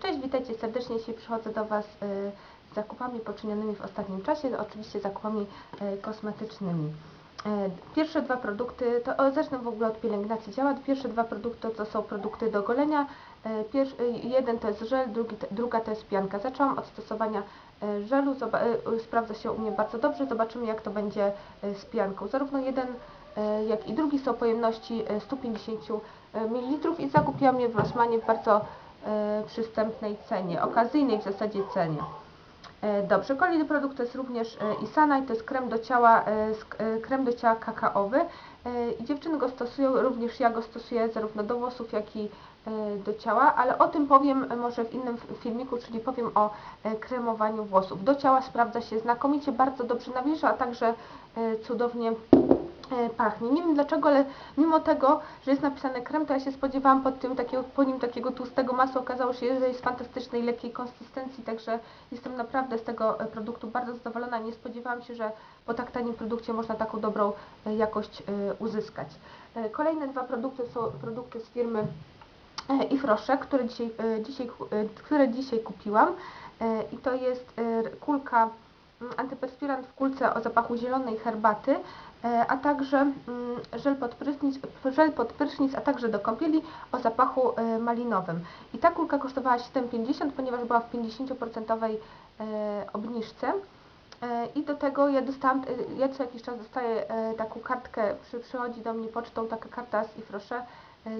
Cześć, witajcie serdecznie. Dzisiaj przychodzę do Was e, z zakupami poczynionymi w ostatnim czasie, oczywiście zakupami e, kosmetycznymi. E, Pierwsze dwa produkty, to zacznę w ogóle od pielęgnacji ciała. Pierwsze dwa produkty to są produkty do golenia. Pierwszy, jeden to jest żel, drugi, druga to jest pianka. Zaczęłam od stosowania żelu, sprawdza się u mnie bardzo dobrze. Zobaczymy jak to będzie z pianką. Zarówno jeden jak i drugi są pojemności e, 150 ml i zakupiłam je w Rossmanie w bardzo przystępnej cenie, okazyjnej w zasadzie cenie. E, Dobrze, kolejny produkt to jest również e, Isana i to jest krem do ciała, e, e, krem do ciała kakaowy E, i dziewczyny go stosują, również ja go stosuję zarówno do włosów, jak i e, do ciała, ale o tym powiem e, może w innym filmiku, czyli powiem o e, kremowaniu włosów. Do ciała sprawdza się znakomicie, bardzo dobrze nawilża, a także e, cudownie e, pachnie. Nie wiem dlaczego, ale mimo tego, że jest napisane krem, to ja się spodziewałam pod tym takiego, po nim takiego tłustego masła. Okazało się, że jest fantastycznej, lekkiej konsystencji, także jestem naprawdę z tego e, produktu bardzo zadowolona. Nie spodziewałam się, że po tak tanim produkcie można taką dobrą e, jakość e, uzyskać. E, Kolejne dwa produkty są produkty z firmy e, Ifrosze, które dzisiaj, e, dzisiaj, e, które dzisiaj kupiłam E, i to jest e, kulka antyperspirant w kulce o zapachu zielonej herbaty, e, a także mm, żel pod prysznic, żel pod prysznic, a także do kąpieli o zapachu e, malinowym. I ta kulka kosztowała 7,50, ponieważ była w 50% e, obniżce. I do tego ja dostałam, ja co jakiś czas dostaję taką kartkę, przy, przychodzi do mnie pocztą taka karta z Ifrosze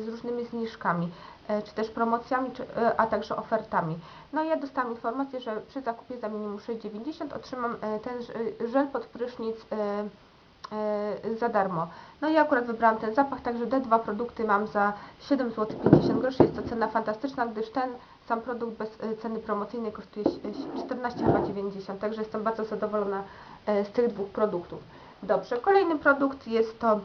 z różnymi zniżkami, e, czy też promocjami, czy, e, a także ofertami. No i ja dostałam informację, że przy zakupie za minimum 6,90 otrzymam e, ten e, żel pod prysznic e, e, za darmo. No i ja akurat wybrałam ten zapach, także te dwa produkty mam za 7 zł 50 groszy. Jest to cena fantastyczna, gdyż ten sam produkt bez e, ceny promocyjnej kosztuje si- 14 chyba 90, także jestem bardzo zadowolona e, z tych dwóch produktów. Dobrze, kolejny produkt jest to e,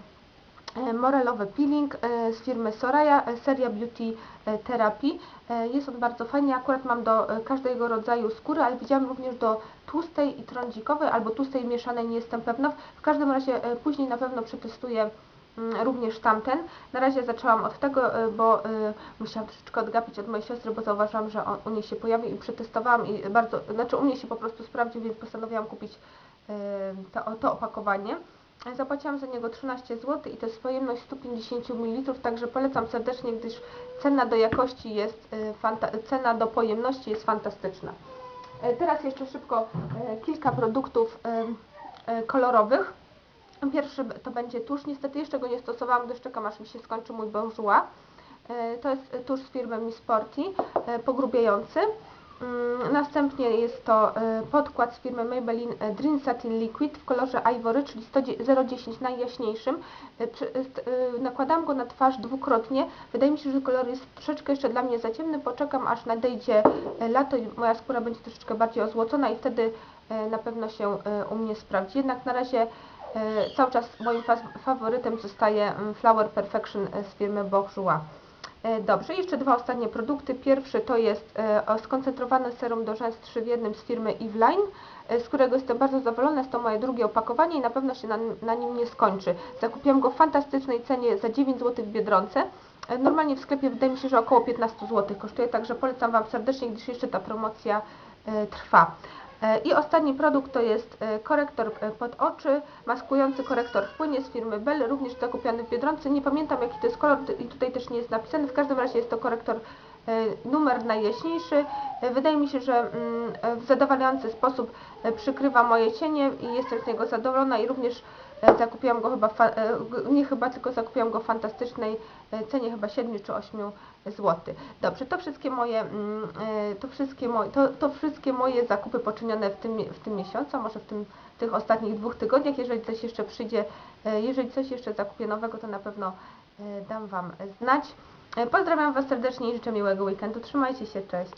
morelowy peeling e, z firmy Soraya, e, seria Beauty e, Therapy. E, Jest on bardzo fajny, akurat mam do e, każdego rodzaju skóry, ale widziałam również do tłustej i trądzikowej, albo tłustej mieszanej, nie jestem pewna. W każdym razie e, później na pewno przetestuję mm, również tamten. Na razie zaczęłam od tego, e, bo e, musiałam troszeczkę odgapić od mojej siostry, bo zauważyłam, że on u niej się pojawił i przetestowałam i bardzo, znaczy u mnie się po prostu sprawdził, więc postanowiłam kupić e, to, to opakowanie. Zapłaciłam za niego 13 zł i to jest pojemność 150 ml, także polecam serdecznie, gdyż cena do jakości jest, fanta- cena do pojemności jest fantastyczna. E, Teraz jeszcze szybko e, kilka produktów e, kolorowych. Pierwszy to będzie tusz, niestety jeszcze go nie stosowałam, gdyż czekam aż mi się skończy mój. E, To jest tusz z firmy Miss Sporty, pogrubiający. Mm, Następnie jest to e, podkład z firmy Maybelline e, Dream Satin Liquid w kolorze Ivory, czyli 100 010 najjaśniejszym. E, Nakładam go na twarz dwukrotnie. Wydaje mi się, że kolor jest troszeczkę jeszcze dla mnie za ciemny. Poczekam aż nadejdzie lato i moja skóra będzie troszeczkę bardziej ozłocona i wtedy na pewno się u mnie sprawdzi. Jednak na razie cały czas moim faworytem zostaje mm, Flower Perfection z firmy Bourjois. E, Dobrze, jeszcze dwa ostatnie produkty. Pierwszy to jest e, skoncentrowane serum do rzęs 3 w jednym z firmy Eveline, e, z którego jestem bardzo zadowolona. Jest to moje drugie opakowanie i na pewno się na, na nim nie skończy. Zakupiłam go w fantastycznej cenie za 9 zł w Biedronce. Normalnie w sklepie wydaje mi się, że około 15 zł kosztuje, także polecam Wam serdecznie, gdyż jeszcze ta promocja trwa. E, I ostatni produkt to jest e, korektor e, pod oczy, maskujący korektor w płynie z firmy Bell, również zakupiony w Biedronce. Nie pamiętam jaki to jest kolor i tutaj też nie jest napisany. W każdym razie jest to korektor numer najjaśniejszy. E, Wydaje mi się, że mm, w zadowalający sposób e, przykrywa moje cienie i jestem z niego zadowolona i również zakupiłam go chyba, nie chyba, tylko zakupiłam go w fantastycznej cenie chyba 7 czy 8 zł. Dobrze, to wszystkie moje, mm, to wszystkie moje, to, to wszystkie moje zakupy poczynione w tym, w tym miesiącu, może w tym, tych ostatnich dwóch tygodniach. Jeżeli coś jeszcze przyjdzie, jeżeli coś jeszcze zakupię nowego, to na pewno dam Wam znać. E, Pozdrawiam Was serdecznie i życzę miłego weekendu. Trzymajcie się, cześć.